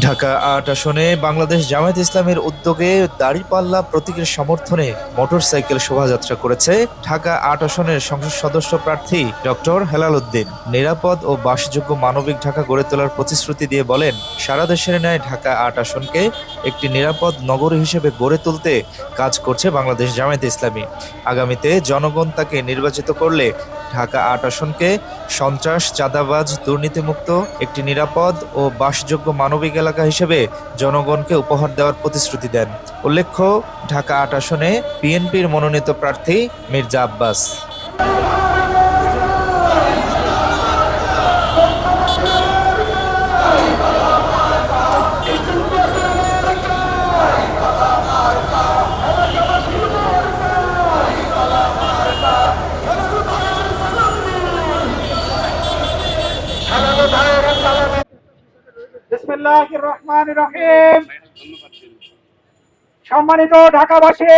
ঢাকা আট আসনে বাংলাদেশ জামায়াত ইসলামের উদ্যোগে দাড়িপাল্লা প্রতীকের সমর্থনে মোটরসাইকেল শোভাযাত্রা করেছে ঢাকা আট আসনের সংসদ সদস্য প্রার্থী ডক্টর হেলাল উদ্দিন। নিরাপদ ও বাসযোগ্য মানবিক ঢাকা গড়ে তোলার প্রতিশ্রুতি দিয়ে বলেন, সারা দেশের ন্যায় ঢাকা আট আসনকে একটি নিরাপদ নগরী হিসেবে গড়ে তুলতে কাজ করছে বাংলাদেশ জামায়াত ইসলামী। আগামীতে জনগণ তাকে নির্বাচিত করলে ঢাকা আট আসনকে সন্ত্রাস, চাঁদাবাজ, দুর্নীতিমুক্ত, একটি নিরাপদ ও বাসযোগ্য মানবিক এলাকা হিসেবে জনগণকে উপহার দেওয়ার প্রতিশ্রুতি দেন। উল্লেখ্য, ঢাকা আট আসনে বিএনপির মনোনীত প্রার্থী মির্জা আব্বাস। সম্মানিত ঢাকাবাসী,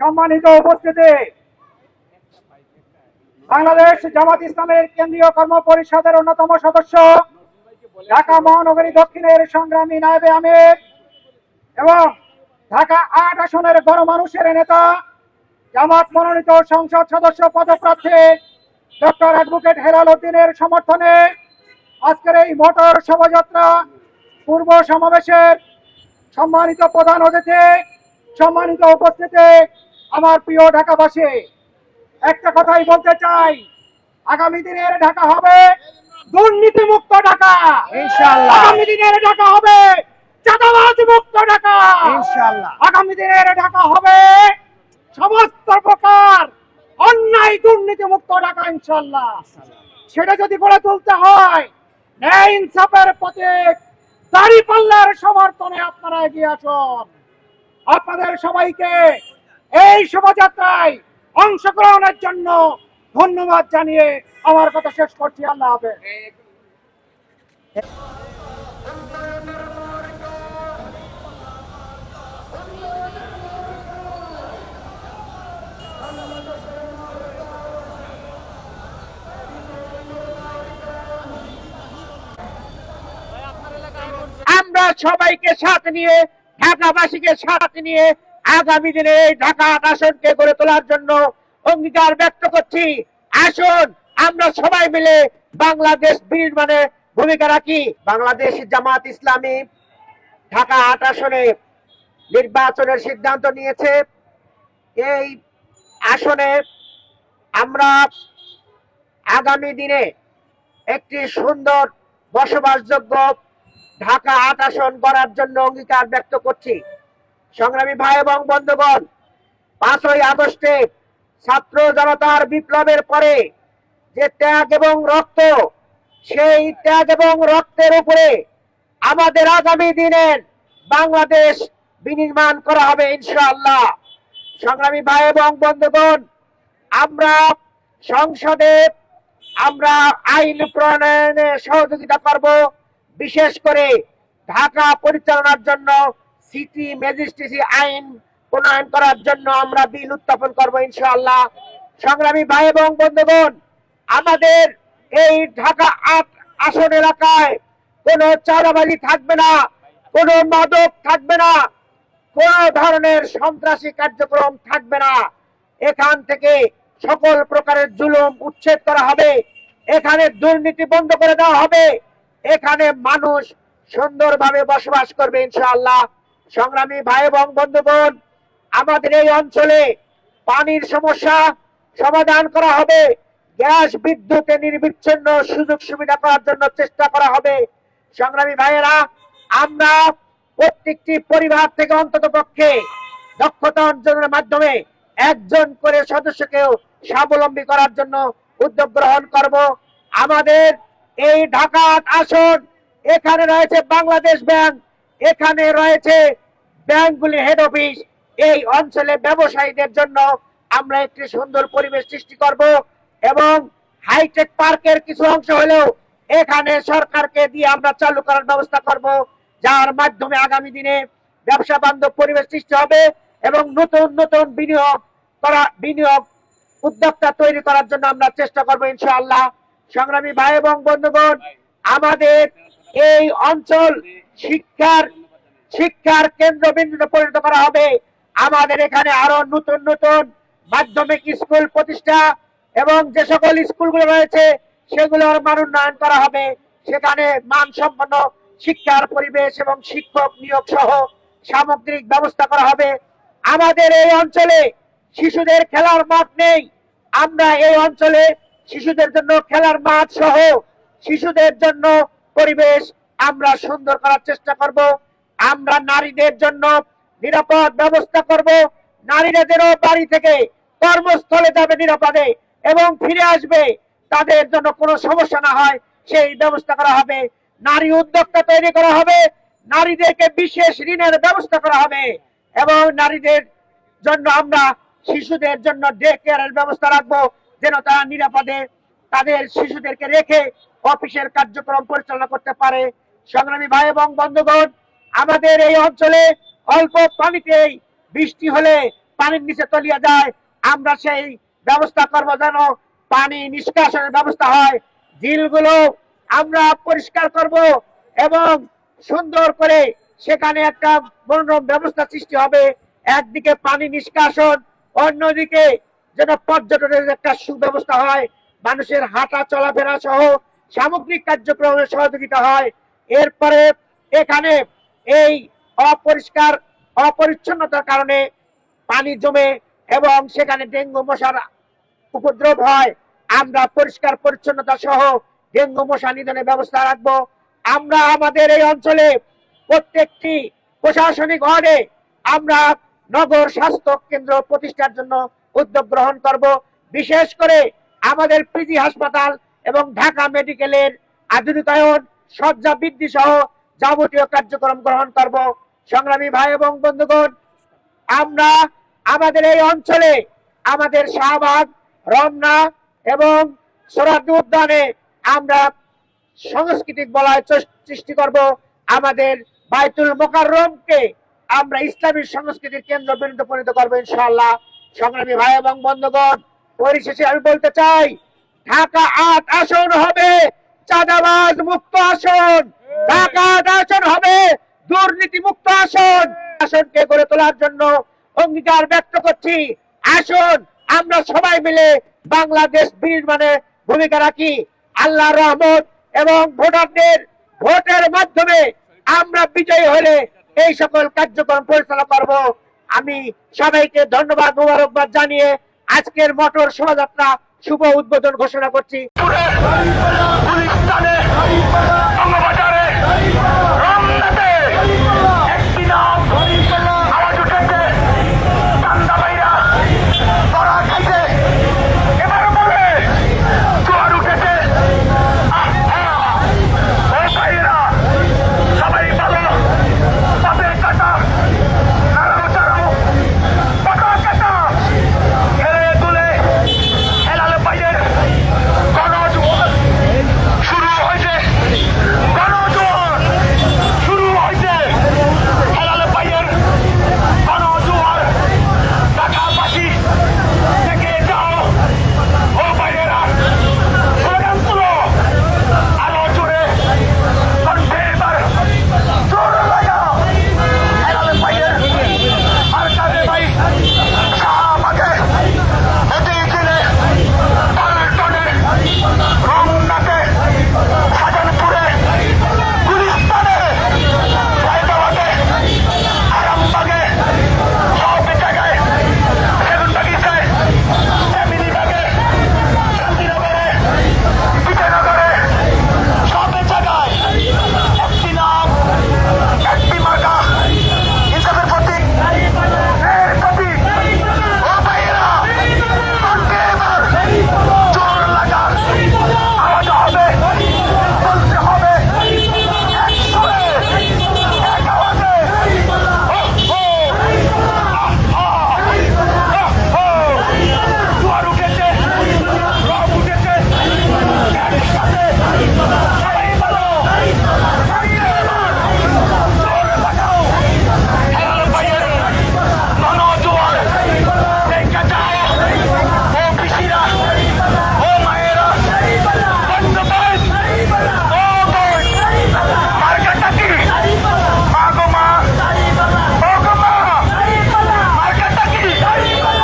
সম্মানিত উপস্থিতি। বাংলাদেশ জামাত ইসলামের কেন্দ্রীয় কর্ম পরিষদের অন্যতম সদস্য, ঢাকা মহানগরী দক্ষিণের সংগ্রামী নায়েবে আমির এবং ঢাকা আট আসনের গণমানুষের নেতা, জামাত মনোনীত সংসদ সদস্য পদপ্রার্থী ডক্টর অ্যাডভোকেট হেলাল উদ্দিনের সমর্থনে আজকের এই মোটর শোভাযাত্রা পূর্ব সমাবেশের সম্মানিত প্রধান অতিথি সম্মানিত উপস্থিতি আমার প্রিয় ঢাকাবাসী। একটা কথাই বলতে চাই আগামী দিনের ঢাকা হবে দুর্নীতি মুক্ত ঢাকা। ইনশাআল্লাহ। আগামী দিনের ঢাকা হবে চাঁদাবাজ মুক্ত ঢাকা। ইনশাআল্লাহ। আগামী দিনের ঢাকা হবে সমস্ত প্রকার অন্যায় দুর্নীতি মুক্ত ঢাকা ইনশাল্লাহ সেটা যদি গড়ে তুলতে হয় ন্যায় ইনসাফের প্রতীক, দাড়ি সমর্থনে আপনারা এগিয়ে আপনাদের সবাইকে এই শোভাযাত্রায় অংশগ্রহণের জন্য ধন্যবাদ জানিয়ে আমার কথা শেষ করছি। আল্লাহ হাফেজ। সবাইকে সাথে নিয়ে, ঢাকাবাসীকে সাথে নিয়ে আগামী দিনে এই ঢাকা আসনকে গড়ে তোলার জন্য অঙ্গীকার ব্যক্ত করছি। আসুন, আমরা সবাই মিলে বাংলাদেশ নির্মাণে ভূমিকা রাখি। বাংলাদেশ জামাত ইসলামী ঢাকা আট আসনে নির্বাচনের সিদ্ধান্ত নিয়েছে। এই আসনে আমরা আগামী দিনে একটি সুন্দর বসবাসযোগ্য ঢাকা আট আসন করার জন্য অঙ্গীকার ব্যক্ত করছি। সংগ্রামী ভাই এবং বন্ধুগণ, পাঁচই আগস্টে ছাত্র জনতার বিপ্লবের পরে যে ত্যাগ এবং রক্ত, সেই ত্যাগ এবং রক্তের উপরে আমাদের আগামী দিনের বাংলাদেশ বিনির্মাণ করা হবে ইনশাআল্লাহ। সংগ্রামী ভাই এবং বন্ধুগণ, আমরা সংসদে আমরা আইন প্রণয়নে সহযোগিতা করব। বিশেষ করে ঢাকা পরিচালনার জন্য, সিটি ম্যাজিস্ট্রেসি আইন প্রণয়ন করার জন্য আমরা বিল উত্থাপন করব ইনশাআল্লাহ। সংগ্রামী ভাই এবং বন্ধুগণ, আমাদের এই ঢাকা আট আসন এলাকায় কোনো চাঁদাবাজি থাকবে না, কোনো মাদক থাকবে না, কোন ধরনের সন্ত্রাসী কার্যক্রম থাকবে না। এখান থেকে সকল প্রকারের জুলুম উচ্ছেদ করা হবে, এখানে দুর্নীতি বন্ধ করে দেওয়া হবে এখানে মানুষ সুন্দরভাবে বসবাস করবে ইনশাআল্লাহ। সংগ্রামী ভাই এবং বন্ধুগণ, আমাদের এই অঞ্চলে পানির সমস্যা সমাধান করা হবে, গ্যাস বিদ্যুতে নির্বিচ্ছিন্ন সুযোগ সুবিধা করার জন্য চেষ্টা করা হবে। সংগ্রামী ভাইয়েরা, আমরা প্রত্যেকটি পরিবার থেকে অন্তত পক্ষে দক্ষতা অর্জনের মাধ্যমে একজন করে সদস্যকেও স্বাবলম্বী করার জন্য উদ্যোগ গ্রহণ করব। আমাদের এই ঢাকা আসন এখানে রয়েছে বাংলাদেশ ব্যাংক, এখানে রয়েছে ব্যাংকগুলি হেড অফিস এই অঞ্চলে ব্যবসায়ীদের জন্য আমরা একটি সুন্দর পরিবেশ সৃষ্টি করব এবং হাইটেক পার্কের কিছু অংশ হলেও এখানে সরকারকে দিয়ে আমরা চালু করার ব্যবস্থা করব, যার মাধ্যমে আগামী দিনে ব্যবসা বান্ধব পরিবেশ সৃষ্টি হবে এবং নতুন নতুন বিনিয়োগ করা, বিনিয়োগ উদ্যোক্তা তৈরি করার জন্য আমরা চেষ্টা করব ইনশাআল্লাহ। সংগ্রামী ভাই এবং বন্ধুগণ, আমাদের এই অঞ্চল শিক্ষার শিক্ষার কেন্দ্রবিন্দুতে পরিণত করা হবে। আমাদের এখানে আরও নতুন নতুন মাধ্যমিক স্কুল প্রতিষ্ঠা এবং যে সকল স্কুলগুলো রয়েছে, সেগুলোর মান উন্নয়ন করা হবে। সেখানে মানসম্পন্ন শিক্ষার পরিবেশ এবং শিক্ষক নিয়োগ সহ সামগ্রিক ব্যবস্থা করা হবে। আমাদের এই অঞ্চলে শিশুদের খেলার মাঠ নেই। আমরা এই অঞ্চলে শিশুদের জন্য খেলার মাঠ সহ শিশুদের জন্য পরিবেশ আমরা সুন্দর করার চেষ্টা করব। আমরা নারীদের জন্য নিরাপদ ব্যবস্থা করব। নারীরা যেন বাড়ি থেকে কর্মস্থলে যাবে নিরাপদে এবং ফিরে আসবে, তাদের জন্য কোনো সমস্যা না হয়, সেই ব্যবস্থা করা হবে। নারী উদ্যোক্তা তৈরি করা হবে, নারীদেরকে বিশেষ ঋণের ব্যবস্থা করা হবে এবং নারীদের জন্য আমরা শিশুদের জন্য ডে কেয়ারের ব্যবস্থা রাখব। যেন তারা নিরাপদে তাদের শিশুদেরকে রেখে অফিসের কার্যক্রম পরিচালনা করতে পারে। সংগ্রামী ভাই এবং বন্ধুগণ, আমাদের এই অঞ্চলে অল্প পানিতেই বৃষ্টি হলে পানির নিচে তলিয়ে যায়। আমরা সেই ব্যবস্থা করব যেন পানি নিষ্কাশনের ব্যবস্থা হয়। ঝিলগুলো আমরা পরিষ্কার করব এবং সুন্দর করে সেখানে একটা মনোরম ব্যবস্থা সৃষ্টি হবে। একদিকে পানি নিষ্কাশন, অন্যদিকে যেন পর্যটনের একটা সুব্যবস্থা হয়, মানুষের হাঁটা চলাফেরা সহ সামগ্রিক কার্যক্রমের সহযোগিতা হয়। এরপরে এখানে এই অপরিষ্কার, অপরিচ্ছন্নতার কারণে পানি জমে এবং সেখানে ডেঙ্গু মশার উপদ্রব হয়। আমরা পরিষ্কার পরিচ্ছন্নতা সহ ডেঙ্গু মশা নিধনের ব্যবস্থা রাখব। আমরা আমাদের এই অঞ্চলে প্রত্যেকটি প্রশাসনিক ওয়ার্ডে আমরা নগর স্বাস্থ্য কেন্দ্র প্রতিষ্ঠার জন্য উদ্যোগ গ্রহণ করব। বিশেষ করে আমাদের পিজি হাসপাতাল এবং ঢাকা মেডিকেলের আধুনিকায়ন, শয্যা বৃদ্ধি সহ যাবতীয় কার্যক্রম গ্রহণ করব। সংগ্রামী ভাই এবং বন্ধুগণ, আমরা আমাদের এই অঞ্চলে আমাদের শাহবাগ, রমনা এবং সোরাদি উদ্যানে আমরা সাংস্কৃতিক বলয় সৃষ্টি করব। আমাদের বাইতুল মোকাররমকে আমরা ইসলামী সংস্কৃতির কেন্দ্র বিন্দু পরিণত করব ইনশাআল্লাহ। সংগ্রামী ভাই এবং বন্ধুগণ, পরিশেষে আমি বলতে চাই, ঢাকা আট আসন হবে চাঁদাবাজ মুক্ত আসন। ঢাকা আট আসন হবে দুর্নীতি মুক্ত আসন। আসনকে গড়ে তোলার জন্য অঙ্গীকার ব্যক্ত করছি। আসুন, আমরা সবাই মিলে বাংলাদেশ বিনির্মাণে ভূমিকা রাখি। আল্লাহর রহমত এবং ভোটারদের ভোটের মাধ্যমে আমরা বিজয়ী হলে এই সকল কার্যক্রম পরিচালনা করব। আমি সবাইকে ধন্যবাদ মোবারকবাদ জানিয়ে আজকের মটর শোভাযাত্রা শুভ উদ্বোধন ঘোষণা করছি।